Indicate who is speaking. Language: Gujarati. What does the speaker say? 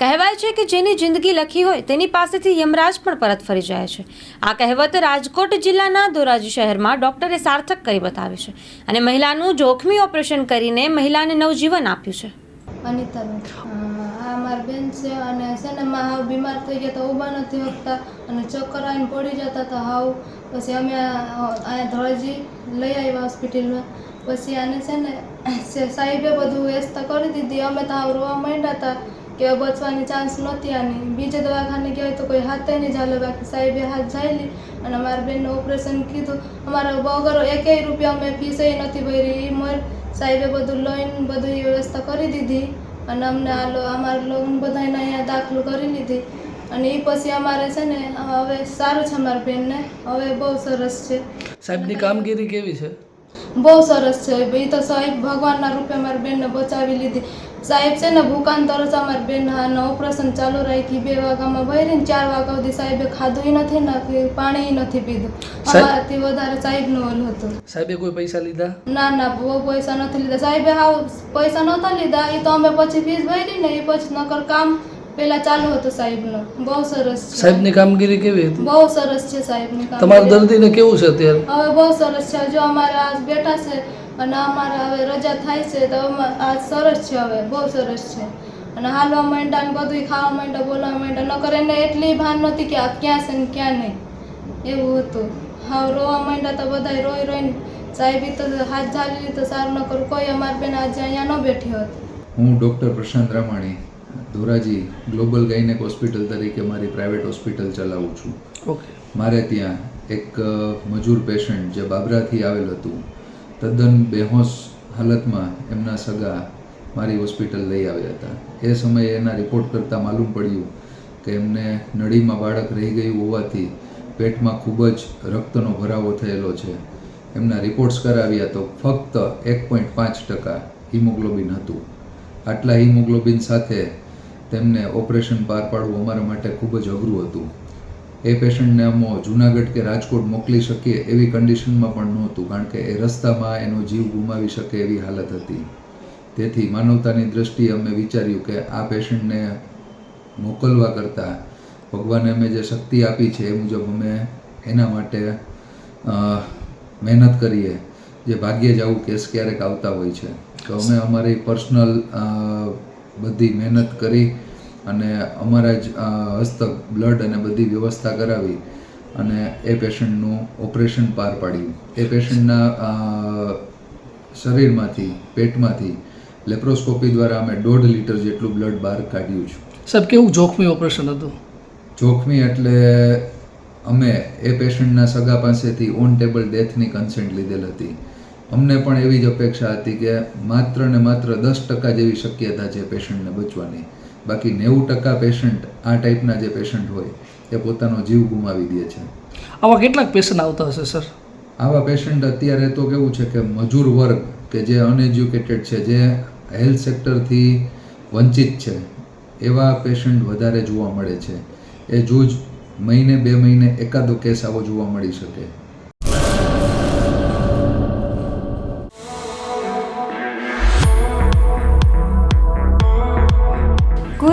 Speaker 1: કહેવાય છે કે જેની જિંદગી લખી હોય તેની પાસેથી યમરાજ પણ પરત ફરી જાય છે. આ કહેવત રાજકોટ જિલ્લાના ધોરાજી શહેરમાં ડોક્ટરે સાર્થક કરી બતાવી છે અને મહિલાનું જોખમી ઓપરેશન કરીને મહિલાને નવજીવન આપ્યું છે.
Speaker 2: મારી બેન છે અને છે ને હાવ બીમાર થઈ ગયા તો ઊભા નથી શકતા અને ચક્કર આવીને પડી જતા તો હાવ. પછી અમે અહીંયા ધોળજી લઈ આવ્યા હોસ્પિટલમાં. પછી આને છે ને, સાહેબે બધું વ્યસ્ત કરી દીધી. અમે તો હાવ રોવા માંડ્યા હતા. કે બચવાની ચાન્સ નહોતી આની બીજે દવાખાને ગયા તો કોઈ હાથે નહીં ચાલે. બાકી સાહેબે હાથ જાયલી અને અમારા બેનનું ઓપરેશન કીધું. અમારા વગર એકેય રૂપિયા અમે ફીસ નથી ભરી. એ મર સાહેબે બધું લઈને બધું વ્યવસ્થા કરી દીધી અને અમને આ અમારા લોન બધાને અહીંયા દાખલ કરી લીધી. અને એ પછી અમારે છે ને હવે સારું છે અમારા બેનને. હવે બહુ સરસ છે.
Speaker 3: સાહેબની કામગીરી કેવી છે?
Speaker 2: બહુ સરસ છે. એ તો સાહેબ ભગવાનના રૂપે મારી બેનને બચાવી લીધી. સાહેબ છે ને ભૂકાન તરસ અમારી બેન ઓપરેશન ચાલુ રાખી બે વાગ્યામાં ભરીને ચાર વાગ્યા સુધી સાહેબે ખાધું નથી નાખ્યું પાણી નથી પીધું. અમારાથી વધારે સાહેબનું ઓલું હતું.
Speaker 3: સાહેબે કોઈ પૈસા લીધા?
Speaker 2: ના ના બહુ પૈસા નથી લીધા. સાહેબે હાવ પૈસા નહોતા લીધા એ તો અમે પછી ફીસ ભરી ને એ પછી નકર કામ પેલા ચાલુ હતું સાહેબનું. બહુ સરસ છે.
Speaker 3: સાહેબની કામગીરી કેવી હતી?
Speaker 2: બહુ સરસ છે સાહેબની કામ
Speaker 3: તમારા દર્દીને કેવું છે અત્યારે?
Speaker 2: હવે બહુ સરસ છે. જો અમારે બેઠા છે અને અમારે હવે રજા થાય છે તો આ સરસ છે હવે બહુ સરસ છે. અને હાલવા માંડ્યા ને બધું ખાવા માંડ્યા બોલવા માંડ્યા નકર એને એટલી ભાન નહોતી કે આ ક્યાં છે ને ક્યાં નહીં. એવું હતું. હાવ રોવા માંડ્યા તો બધા રોઈ રોઈને સાહેબી તો હાથ ઝાલી તો સારું ન કરું. કોઈ અમારી બેન આજે અહીંયા ન બેઠી હોત.
Speaker 4: હું doctor Prashant Ramani Dhoraji global gynaec hospital તરીકે મારી પ્રાઇવેટ હોસ્પિટલ ચલાવું છું.
Speaker 3: ઓકે.
Speaker 4: મારે ત્યાં એક મજૂર પેશન્ટ જે બાબરાથી આવેલ હતું તદ્દન બેહોશ હાલતમાં એમના સગા મારી હોસ્પિટલ લઈ આવ્યા હતા. એ સમયે એના રિપોર્ટ કરતાં માલુમ પડ્યું કે એમને નળીમાં બાળક રહી ગયું હોવાથી પેટમાં ખૂબ જ રક્તનો ભરાવો થયેલો છે. એમના રિપોર્ટ્સ કરાવ્યા તો ફક્ત એક પોઈન્ટ પાંચ ટકા હિમોગ્લોબિન હતું. આટલા હિમોગ્લોબિન સાથે તેમને ઓપરેશન પાર પાડવું અમારા માટે ખૂબ જ અઘરું હતું. એ પેશન્ટને અમો જુનાગઢ કે રાજકોટ મોકલી શકીએ એવી કન્ડિશનમાં પણ નહોતું, કારણ કે એ રસ્તામાં એનો જીવ ગુમાવી શકે એવી હાલત હતી. તેથી માનવતાની દ્રષ્ટિએ અમે વિચાર્યું કે આ પેશન્ટને મોકલવા કરતાં ભગવાને અમે જે શક્તિ આપી છે એ મુજબ અમે એના માટે મહેનત કરીએ. જે ભાગ્યે જ આવું કેસ ક્યારેક આવતા હોય છે. તો અમે અમારી પર્સનલ બધી મહેનત કરી અને અમારા જ હસ્તક બ્લડ અને બધી વ્યવસ્થા કરાવી અને એ પેશન્ટનું ઓપરેશન પાર પાડ્યું. એ પેશન્ટના શરીરમાંથી પેટમાંથી લેપ્રોસ્કોપી દ્વારા અમે દોઢ લીટર જેટલું બ્લડ બહાર કાઢ્યું છે.
Speaker 3: સાહેબ કેવું જોખમી ઓપરેશન હતું?
Speaker 4: જોખમી એટલે અમે એ પેશન્ટના સગા પાસેથી ઓન ટેબલ ડેથની કન્સેન્ટ લીધેલ હતી. અમને પણ એવી જ અપેક્ષા હતી કે માત્ર ને માત્ર દસ ટકા જેવી શક્યતા છે પેશન્ટને બચવાની. બાકી નેવું ટકા પેશન્ટ આ ટાઈપના જે પેશન્ટ હોય એ પોતાનો જીવ ગુમાવી દે છે.
Speaker 3: આવા કેટલાક પેશન્ટ આવતા હશે સર
Speaker 4: આવા પેશન્ટ અત્યારે તો કેવું છે કે મજૂર વર્ગ કે જે અનએજ્યુકેટેડ છે જે હેલ્થ સેક્ટરથી વંચિત છે એવા પેશન્ટ વધારે જોવા મળે છે. એ જૂજ મહિને બે મહિને એકાદો કેસ આવો જોવા મળી શકે.